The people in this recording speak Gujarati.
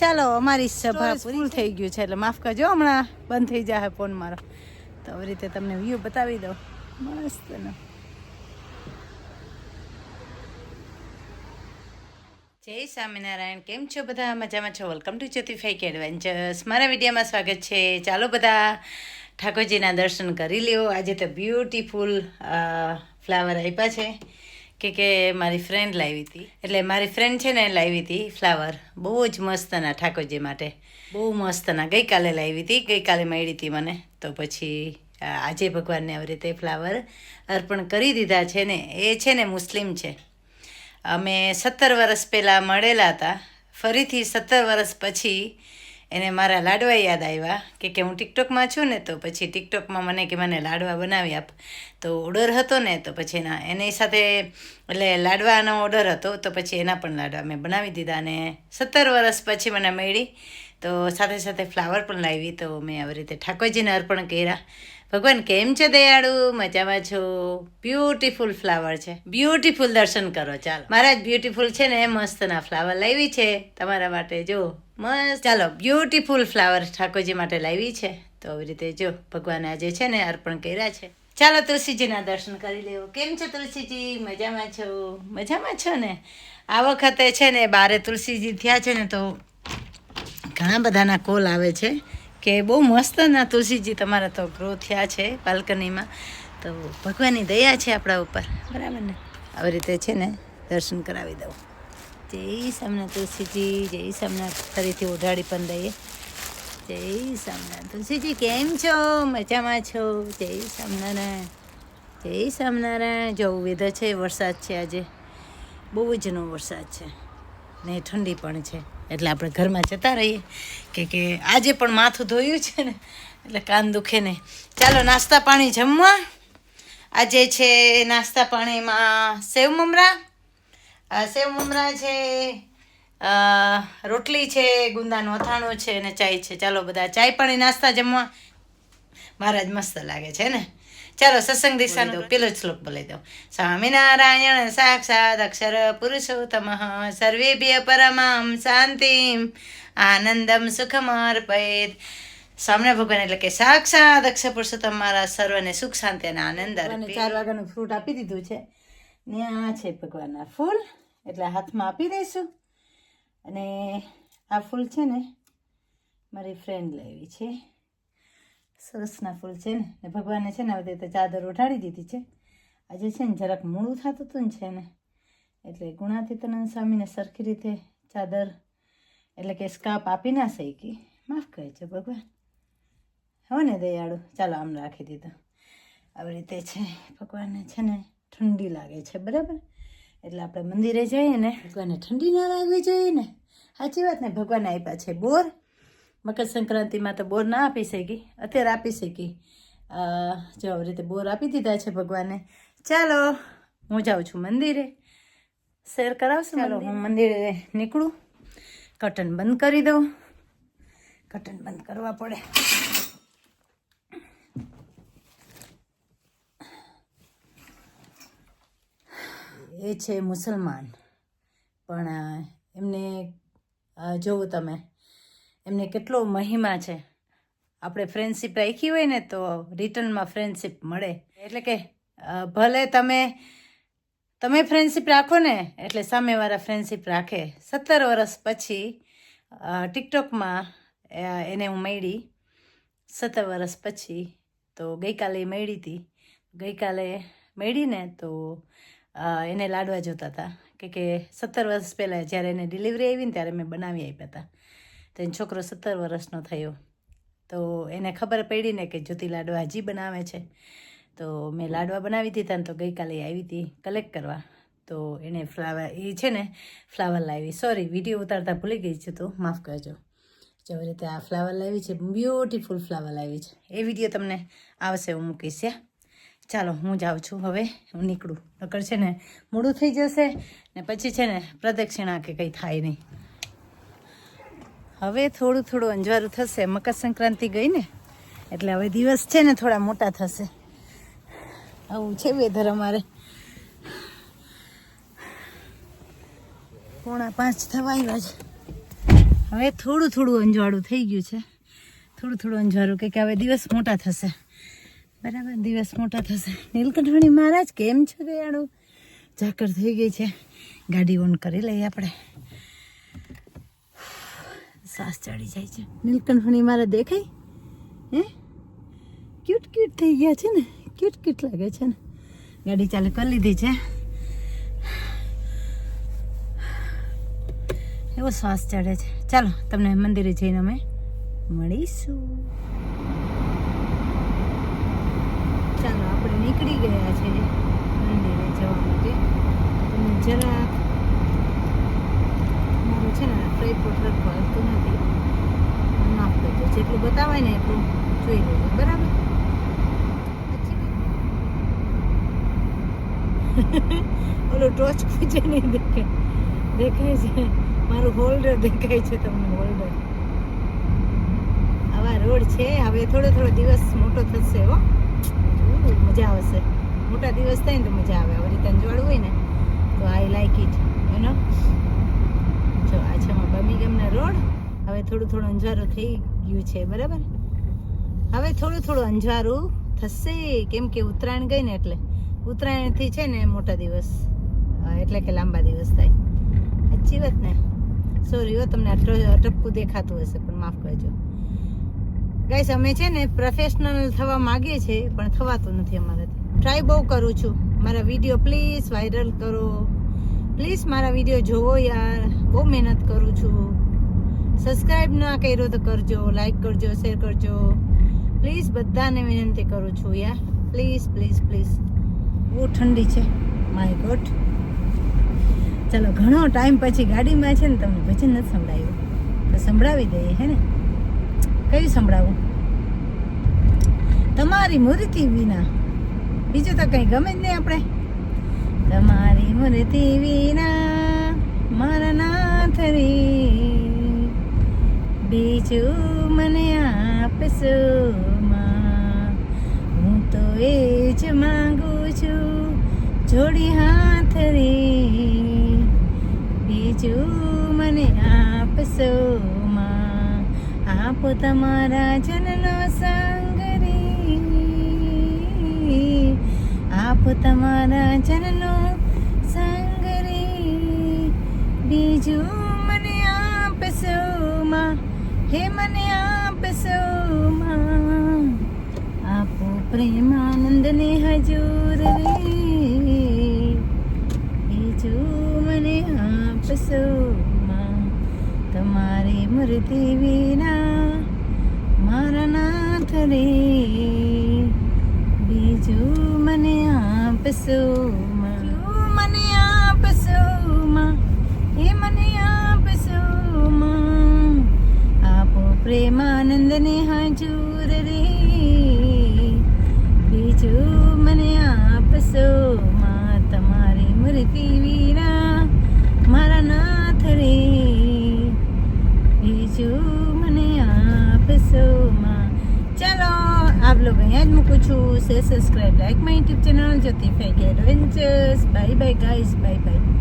ચાલો અમારી સભા પૂરી થઈ ગયું છે એટલે માફ કરજો હમણાં બંધ થઈ જાય ફોન મારો. તો આવી રીતે તમને વ્યૂ બતાવી દઉં. મસ્ત ને. જય સ્વામિનારાયણ કેમ છો બધા? મજામાં છો? વેલકમ ટુ જ્યોતિફાઈક એડવેન્ચર્સ મારા વિડીયોમાં સ્વાગત છે. ચાલો બધા ઠાકોરજીના દર્શન કરી લ્યો. આજે તો બ્યુટીફુલ ફ્લાવર આપ્યા છે. કે કે મારી ફ્રેન્ડ લાવી હતી. એટલે મારી ફ્રેન્ડ છે ને લાવી હતી ફ્લાવર બહુ જ મસ્તના ઠાકોરજી માટે. બહુ મસ્તના. ગઈકાલે લાવી હતી. ગઈકાલે મળી હતી મને. તો પછી આજે ભગવાનને આવી રીતે ફ્લાવર અર્પણ કરી દીધા છે ને. એ છે ને મુસ્લિમ છે. અમે સત્તર વર્ષ પહેલાં મળેલા હતા. ફરીથી સત્તર વર્ષ પછી એને મારા લાડવા યાદ આવ્યા કે કે હું ટિકટોકમાં છું ને તો પછી ટિકટોકમાં મને કે મને લાડવા બનાવી આપ. તો ઓર્ડર હતો ને તો પછી એના, એની સાથે એટલે લાડવાનો ઓર્ડર હતો તો પછી એના પણ લાડવા મેં બનાવી દીધા અને સત્તર વર્ષ પછી મને મળી. તો સાથે સાથે ફ્લાવર પણ લાવી તો મેં આવી રીતે ઠાકોરજીને અર્પણ કર્યા. ભગવાન, કેમ છે દયાળુ? મજામાં છો? બ્યુટીફુલ ફ્લાવર છે. બ્યુટીફુલ દર્શન કરો, ચાલો. મારા જ બ્યુટીફુલ છે ને, મસ્તના ફ્લાવર લાવી છે. તમારા માટે જો મસ્ત. ચાલો બ્યુટીફુલ ફ્લાવર ઠાકોરજી માટે લાવી છે. તો આવી રીતે જો ભગવાન આજે છે ને અર્પણ કર્યા છે. ચાલો, તુલસીજીના દર્શન કરી લેવો. કેમ છો તુલસીજી? મજામાં છો? મજામાં છો ને? આ વખતે છે ને બારે તુલસીજી થયા છે ને, તો ઘણા બધાના કોલ આવે છે. કે બહુ મસ્ત ના તુલસીજી તમારા તો ગ્રો થયા છે બાલ્કનીમાં. તો ભગવાનની દયા છે આપણા ઉપર. બરાબર ને? આવી રીતે છે ને દર્શન કરાવી દઉં. જય સામના તુલસીજી, જય સામના ફરીથી ઓઢાડી પણ દઈએ. જય સામના તુલસીજી, કેમ છો? મજામાં છો? જય સામનારાયણ જય સામનારાયણ જો વેધર છે, વરસાદ છે આજે. બહુ જ નો વરસાદ છે ને ઠંડી પણ છે. એટલે આપણે ઘરમાં જતા રહીએ. કે કે આજે પણ માથું ધોયું છે ને, એટલે કાન દુખે નહીં. ચાલો, નાસ્તા પાણી જમવા. આજે છે નાસ્તા પાણીમાં સેવ મમરા. સેવ મમરા છે રોટલી છે, ગુંદાનું અથાણું છે અને ચાય છે. ચાલો, બધા ચાય પાણી, નાસ્તા, જમવા. મહારાજ મસ્ત લાગે છે ને? ચાલો સત્સંગ દિશાનો પેલો શ્લોક બોલી દઉં. સ્વામિનારાયણ સાક્ષાત અક્ષર પુરુષોત્તમ. સર્વેભ્ય પરમામ શાંતિમ. આનંદમ સુખમ અર્પયેત સ્વામિના ભગવાન એટલે કે સાક્ષાત અક્ષર પુરુષોત્તમ મારા સર્વને સુખ શાંતિ અને આનંદ ચાર વાગ્યાનું ફ્રૂટ આપી દીધું છે. ને આ છે ભગવાનના ફૂલ એટલે હાથમાં આપી દઈશું. અને આ ફૂલ છે ને મારી ફ્રેન્ડ લાવી છે. સરસના ફૂલ છે ને. ને ભગવાને છે ને હવે તો ચાદર ઉઠાડી દીધી છે. આજે છે ને જરાક મોડું થતું હતું ને છે ને. એટલે ગુણાતીતાનંદ સ્વામીને સરખી રીતે ચાદર એટલે કે સ્કાપ આપી ના શકી. માફ કરજો ભગવાન. હો ને દયાળુ, ચાલો આમ રાખી દીધું. આવી રીતે છે. ભગવાનને છે ને ઠંડી લાગે છે, બરાબર? એટલે આપણે મંદિરે જઈએ ને. ભગવાનને ઠંડી ના લાગવી જોઈએ ને સાચી વાત ને? ભગવાન આપ્યા છે બોર. મકર સંક્રાંતિમાં તો બોર ના આપી શકી. અત્યારે આપી શકી. જો આવી રીતે બોર આપી દીધા છે ભગવાને. ચાલો હું જાઉં છું મંદિરે. શેર કરાવશું ચાલો હું મંદિરે નીકળું. કટન બંધ કરી દઉં. કટન બંધ કરવા પડે. એ છે મુસલમાન. પણ એમને જોવો તમે. એમને કેટલો મહિમા છે. આપણે ફ્રેન્ડશીપ રાખી હોય ને તો રિટર્નમાં ફ્રેન્ડશીપ મળે. એટલે કે ભલે તમે તમે ફ્રેન્ડશીપ રાખો ને, એટલે સામેવાળા ફ્રેન્ડશીપ રાખે. સત્તર વર્ષ પછી ટિકટોકમાં એને હું મળી. સત્તર વર્ષ પછી તો ગઈકાલે મળી હતી. ગઈકાલે મળીને તો એને લાડવા જોતા હતા. કે કે સત્તર વર્ષ પહેલાં જ્યારે એને ડિલિવરી આવી ને ત્યારે મેં બનાવી આપ્યા હતા. તો એનો છોકરો સત્તર વર્ષનો થયો. તો એને ખબર પડી ને કે જ્યોતિ લાડવા હજી બનાવે છે. તો મેં લાડવા બનાવી દીધા ને તો ગઈકાલે આવી હતી કલેક્ટ કરવા. તો એને ફ્લાવર એ છે ને ફ્લાવર લાવી. સોરી વીડિયો ઉતારતા ભૂલી ગઈ છું તો માફ કરજો. જેવી રીતે આ ફ્લાવર લાવી છે બ્યુટીફુલ ફ્લાવર લાવી છે. એ વીડિયો તમને આવશે હું મૂકીશ, યા. ચાલો, હું જાઉં છું હવે, હું નીકળું. નકર છે ને, મોડું થઈ જશે ને પછી છે ને, પ્રદક્ષિણા કે કંઈ થાય નહીં. હવે થોડું થોડું અંજવારું થશે. મકર સંક્રાંતિ ગઈ ને, એટલે હવે દિવસ છે ને થોડા મોટા થશે. આવું છે વેધર અમારે. પોણા પાંચ થવા આવ્યા છે. હવે થોડું થોડું અંજવાળું થઈ ગયું છે. થોડું થોડું અંજવાળું કે હવે દિવસ મોટા થશે. બરાબર, દિવસ મોટા થશે. નીલકંઠવાણી મહારાજ, કેમ છો દયાળુ? ઝાકર થઈ ગઈ છે. ગાડી ઓન કરી લઈએ આપણે. શ્વાસ ચડી જાય છે. નીલકંઠણી મારે દેખાય? હે? ક્યુટ ક્યુટ થઈ ગયા છે ને? ક્યુટ ક્યુટ લાગે છે ને? ગાડી ચાલુ કરી લીધી છે. એવો શ્વાસ ચડે છે. ચાલો, તમને મંદિરે જઈને અમે મળીશું. ચાલો, આપણે નીકળી ગયા છે મંદિરે જવા માટે. જરા છે ને પડતું નથી. માફ કરજો, જેટલું બતાવાય ને એટલું જોઈ લેજો, બરાબર? ઓલો ટોચ ખૂચે નહીં દેખાય દેખાય છે. મારું હોલ્ડર દેખાય છે તમને હોલ્ડર આવા રોડ છે, હવે થોડો થોડો દિવસ મોટો થશે, હો. મજા આવશે. મોટા દિવસ થાય ને તો મજા આવે. આવી રીતે જોડવું હોય ને, તો I like it you know જો, આ છે બર્મિંગમના રોડ. હવે થોડું થોડું અંજવારું થઈ ગયું છે, બરાબર? હવે થોડું થોડું અંજવારું થશે, કેમ કે ઉત્તરાયણ ગઈ ને એટલે. ઉત્તરાયણથી છે ને મોટા દિવસ એટલે કે લાંબા દિવસ થાય. સાચી વાત ને? સોરી હો, તમને અટ- અટપકું દેખાતું હશે, પણ માફ કરજો. ગાઈસ અમે છે ને પ્રોફેશનલ થવા માગીએ છીએ, પણ થવાતું નથી અમારાથી ટ્રાય બહુ કરું છું. મારા વીડિયો પ્લીઝ વાયરલ કરો. પ્લીઝ મારા વીડિયો જોવો યાર. બહુ મહેનત કરું છું. સબસ્ક્રાઈબ ના કર્યો તો કરજો લાઈક કરજો શેર કરજો. પ્લીઝ બધાને વિનંતી કરું છું યાર પ્લીઝ પ્લીઝ પ્લીઝ બહુ ઠંડી છે માય ગોડ ચાલો, ઘણો ટાઈમ પછી ગાડીમાં છે ને તમને ભજન નથી સંભળાયું. તો સંભળાવી દઈએ, હે ને? કયું સંભળાવું? તમારી મૂર્તિ વિના. બીજું તો કંઈ ગમે જ નહીં આપણે. તમારી મૂર્તિ વિના મારા નાથ રે બીજું મને આપશો હું તો એ જ માંગુ છું, જોડી હાથ રે બીજું મને આપશો આપો તમારા જનનો સંગ રે આપો તમારા જનનો બીજું મને આપશો માં હે મને આપશો માં આપો પ્રેમાનંદને હજૂર રે. બીજું મને આપશો માં તમારી મૂર્તિ વિના મારા નાથ રે. બીજું મને આપશો પ્રેમાનંદને હજૂર રે. બીજું મને આપશો માં તમારી મૂર્તિ વીરા મારા નાથ રે. બીજું મને આપશો માં ચાલો આપ લોકો અહીંયા જ મૂકું છું. Say subscribe like, my YouTube channel Jyoti fake adventures bye bye guys bye bye.